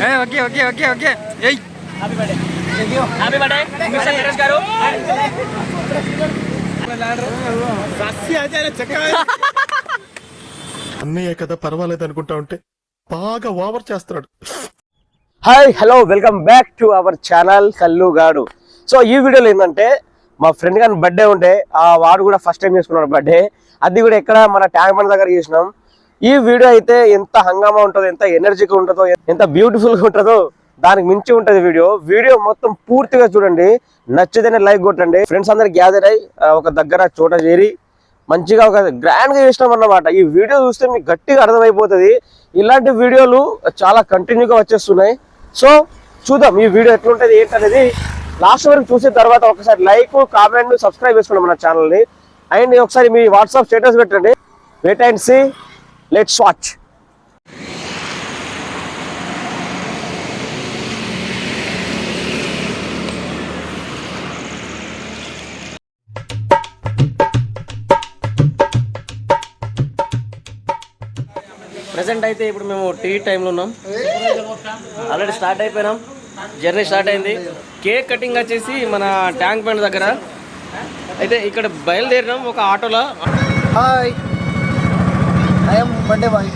ఏ, okay okay okay okay. ఏయ్. Happy birthday mister Naresh garu. అన్నయ్య కదా పర్వాలేదు అనుకుంటా ఉంటే బాగా ఓవర్ చేస్తున్నాడు. Hi hello welcome back to our channel కల్లుగాడు so ఈ వీడియోలో ఏంటంటే మా ఫ్రెండ్ గారి బర్త్డే ఉంటే ఆ వాడు కూడా ఫస్ట్ టైం చేసుకున్నాడు బర్త్డే అది కూడా ఎక్కడ మన ట్యాంక్ బండ్ దగ్గర చేసినాం. ఈ వీడియో అయితే ఎంత హంగామా ఉంటుందో ఎంత ఎనర్జీగా ఉంటుందో ఎంత బ్యూటిఫుల్గా ఉంటుందో దానికి మించి ఉంటది వీడియో. వీడియో మొత్తం పూర్తిగా చూడండి. నచ్చితేనే లైక్ కొట్టండి. ఫ్రెండ్స్ అందరు గ్యాదర్ అయ్యి ఒక దగ్గర చోట చేరి మంచిగా ఒక గ్రాండ్గా చేసినాం అన్నమాట. ఈ వీడియో చూస్తే మీకు గట్టిగా అర్థమైపోతుంది. ఇలాంటి వీడియోలు చాలా కంటిన్యూగా వచ్చేస్తున్నాయి. సో చూద్దాం ఈ వీడియో ఎట్లుంటది ఏంటనేది. లాస్ట్ వరకు చూసిన తర్వాత ఒకసారి లైక్ కామెంట్ సబ్స్క్రైబ్ చేసుకోండి మన ఛానల్ని అండ్ ఒకసారి మీ వాట్సాప్ స్టేటస్ పెట్టండి. Wait and see let's watch present అయితే ఇప్పుడు మేము టీ టైంలో ఉన్నాం. ఆల్రెడీ స్టార్ట్ అయిపోయినాం. జర్నీ స్టార్ట్ అయింది. కేక్ కటింగ్ వచ్చేసి మన ట్యాంక్ బండ్ దగ్గర. అయితే ఇక్కడ బయలుదేరినాం ఒక ఆటోలో. హాయ్ ఐఎమ్ బర్త్డే బాయ్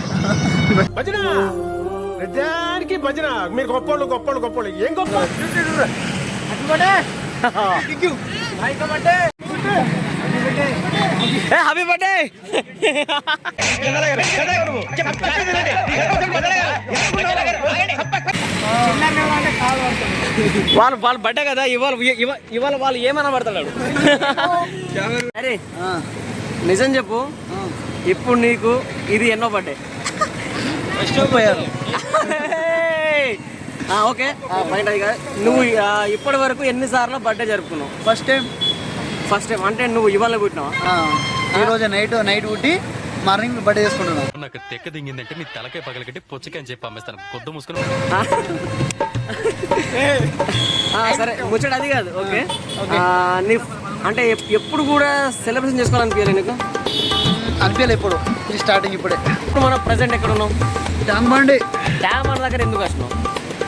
భజన! నిజానికి భజన. మీరు గొప్పోళ్ళు గొప్పోళ్ళు గొప్పోళ్ళు. ఏం గొప్ప హ్యాపీ బర్త్డే వాళ్ళు వాళ్ళ బర్త్డే కదా ఇవాళ ఇవ- ఇవాళ వాళ్ళు ఏమన్నా పడతాడు అరే నిజం చెప్పు. ఇప్పుడు నీకు ఇది ఎన్నో బర్త్డే పోయారు. ఓకే. పాయింట్ అది కాదు. నువ్వు ఇప్పటి వరకు ఎన్నిసార్లు బర్త్డే జరుపుకున్నావు? ఫస్ట్ టైం ఫస్ట్ టైం అంటే నువ్వు ఇవాళ పుట్టినావా? ఈ రోజు నైట్ నైట్ పుట్టి మార్నింగ్ బర్త్డే చేసుకుంటున్నాం నాకు తెక్క దింగిందంటే నీ తలకాయ పగలగట్టి పుచ్చకాయ అని చెప్పి అమ్మేస్తాను. కొద్దు మూసుకుని ఆ, సరే. ముచ్చట అది కాదు. ఓకే. ఆ, నీ అంటే ఎప్- ఎప్పుడు కూడా సెలబ్రేషన్ చేసుకోవాలనిపించాలి నీకు? అనిపించలే ఇప్పుడు ఇది స్టార్టింగ్ ఇప్పుడే. ఇప్పుడు మనం ప్రజెంట్ ఎక్కడ ఉన్నాం ట్యాంక్ బండి. డ్యామ్ మన దగ్గర ఎందుకు వచ్చినాం?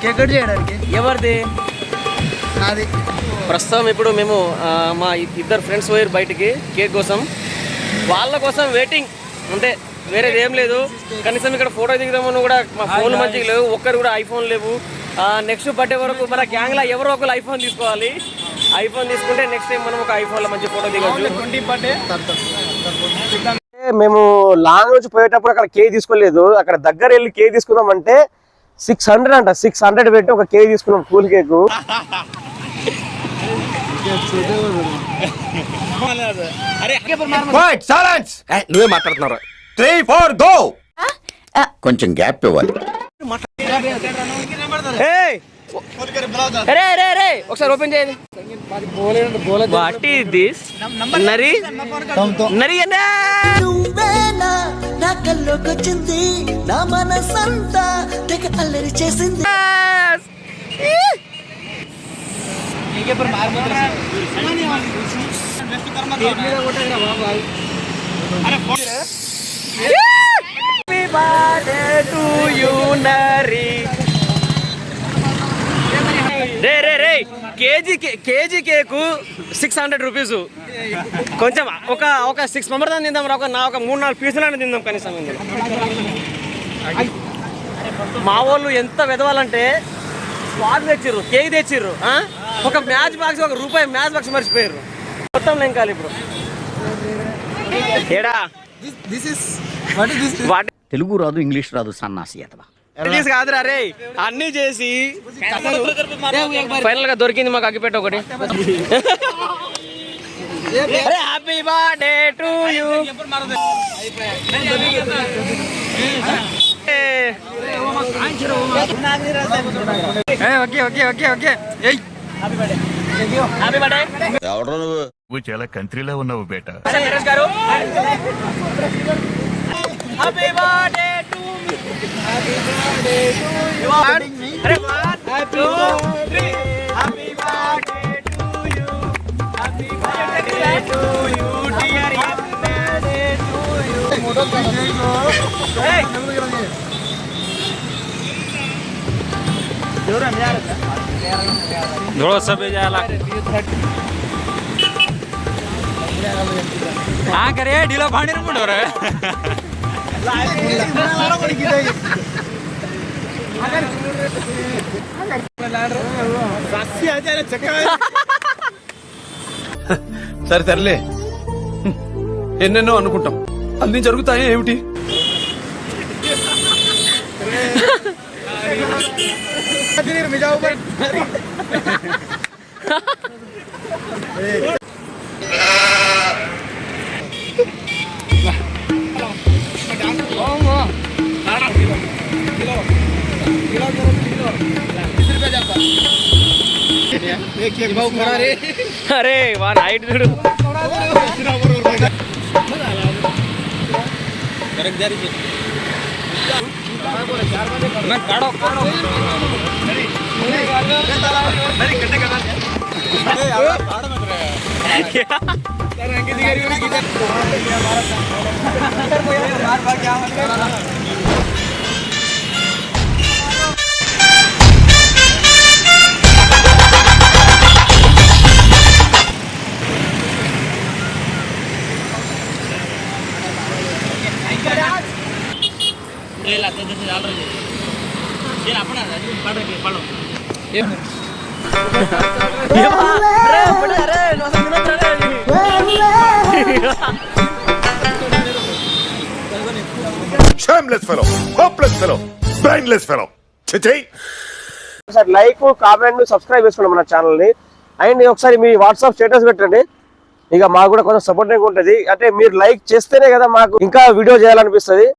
కేక్ కట్ చేయడానికి. ఎవరిది? నాది. ప్రస్తుతం ఇప్పుడు మేము మా ఇద్దరు ఫ్రెండ్స్ పోయారు బయటికి కేక్ కోసం. వాళ్ళ కోసం వెయిటింగ్ అంటే వేరేది ఏం లేదు. కనీసం ఇక్కడ ఫోటో దిగుదామని కూడా మా ఫోన్లు మంచిగా లేవు ఒక్కరు కూడా ఐఫోన్ లేవు. నెక్స్ట్ బర్త్డే వరకు మన గ్యాంగ్లో ఎవరో ఒకరు ఐఫోన్ తీసుకోవాలి. ఐఫోన్ తీసుకుంటే నెక్స్ట్ టైం మనం ఒక ఐఫోన్లో మంచి ఫోటో దిగొచ్చు. మేము లాంగ్ నుంచి పోయేటప్పుడు అక్కడ కేక్ తీసుకోలేదు. అక్కడ దగ్గర వెళ్ళి కేక్ తీసుకుందాం అంటే సిక్స్ హండ్రెడ్ అంట. సిక్స్ హండ్రెడ్ పెట్టి ఒక కేక్ తీసుకున్నాం కూల్ కేక్ నువ్వే మాట్లాడుతున్నావు త్రీ ఫోర్ గో కొంచెం గ్యాప్ ఇవ్వాలి. ఒకసారి ఓపెన్ చేయండి. వాట్ ఈస్ దిస్ నరి నరి నువ్వేనా? నా కల్లోకొచ్చింది నా మనసంతా తెగ అల్లరి చేసింది. రే రే రే కేజీ కే- KG cake six hundred rupees. కొంచెం ఒక ఒక సిక్స్ మెంబర్ దాన్ని తిందాం రా ఒక నా ఒక మూడు నాలుగు పీసులను తిందాం కనీసం. మా వాళ్ళు ఎంత వెదవాలంటే స్వాద్ తెచ్చిర్రు కేక్ తెచ్చిర్రు? ఒక మ్యాచ్ బాక్స్ ఒక రూపాయి మ్యాచ్ బాక్స్ మర్చిపోయారు మొత్తం లెంకాలి ఇప్పుడు ఏడా? తెలుగు రాదు ఇంగ్లీష్ రాదు సన్నాసి అతవా. రిలీజ్ కాదురా రే. అన్ని చేసి ఫైనల్గా దొరికింది మాకు అగ్గిపెట్ట ఒకటి. హ్యాపీ బర్త్డే టు యూ ఏ, ఓకే ఓకే ఓకే ఓకే. ఎవడో నువ్వు? చాలా కంట్రీలో ఉన్నావు బేట. Naresh garu. Happy birthday to అరే one two three happy birthday to you happy సరే సర్లే. ఎన్నెన్నో అనుకుంటాం. అన్ని జరుగుతాయి ఏమిటి? अरे वाह हाइट చూడు shameless fellow hopeless fellow brainless fellow చిచై ఒకసారి లైక్ కామెంట్ సబ్స్క్రైబ్ చేసుకోండి మన ఛానల్ని అండ్ ఒకసారి మీ వాట్సాప్ స్టేటస్ పెట్టండి. ఇక మాకు కూడా కొంచెం సపోర్టింగ్ ఉంటుంది. అంటే మీరు లైక్ చేస్తేనే కదా మాకు ఇంకా వీడియో చేయాలనిపిస్తుంది.